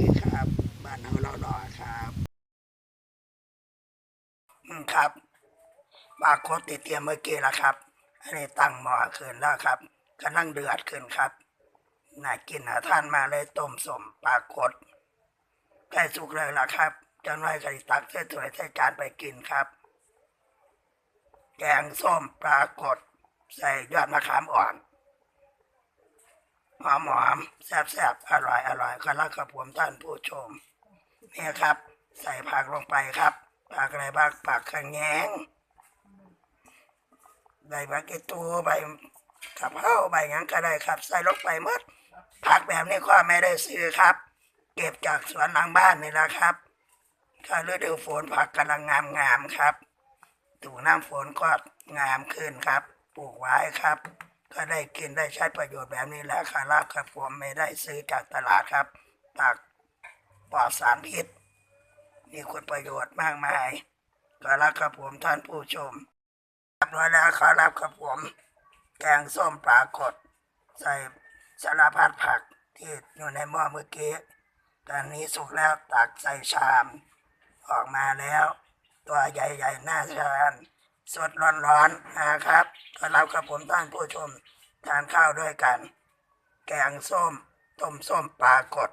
ดีครับ บ้านเฮาเราดอครับอืมครับปลาโคตติดเตรียมเมื่อกี้แล้วครับอันนี้ตั้งหม้อขึ้นแล้วครับกำลังเดือดขึ้นครับน่ากินน่าทานมาเลยต้มสมปลาโคตใกล้สุกเลยล่ะครับจังไรก็สิตักเส้นถวยใส่จานไปกินครับ แกงส้มปลากดใส่ยอดมะขามอ่อน หอมหอมๆแซ่บๆอร่อยอร่อยก็รักกับผมท่านผู้ชมเนี่ยครับ ใส่ผักลงไปครับผักอะไรบ้างผักขะแงงใบมะกรูดตูใบกะเพราใบหยังก็ได้ครับ ใส่ลงไปหมดผักแบบนี้ก็ไม่ได้ซื้อครับ เก็บจากสวนหลังบ้านนี่แหละครับถ้าฤดูฝนผักกำลังงามงามๆครับถูน้ำฝนก็งามขึ้นครับ ปลูกไว้ครับ ก็ได้กินได้ใช้ประโยชน์แบบนี้แหละครับครับผมไม่ได้ซื้อจากตลาดครับตักปลอดสารพิษ มีคุณประโยชน์มากมายก็รับครับผมท่านผู้ชมรียบร้อยแล้วขอรับครับผม แกงส้มปลากด ใส่สารพัดผักที่อยู่ในหม้อเมื่อกี้ตอนนี้สุกแล้วตักใส่ชาม ออกมาแล้ว ตัวใหญ่ๆหน้าชาน สดร้อนๆนะครับก็รับกับผมท่านผู้ชมทานข้าวด้วยกัน แกงส้ม ต้มส้มปลากด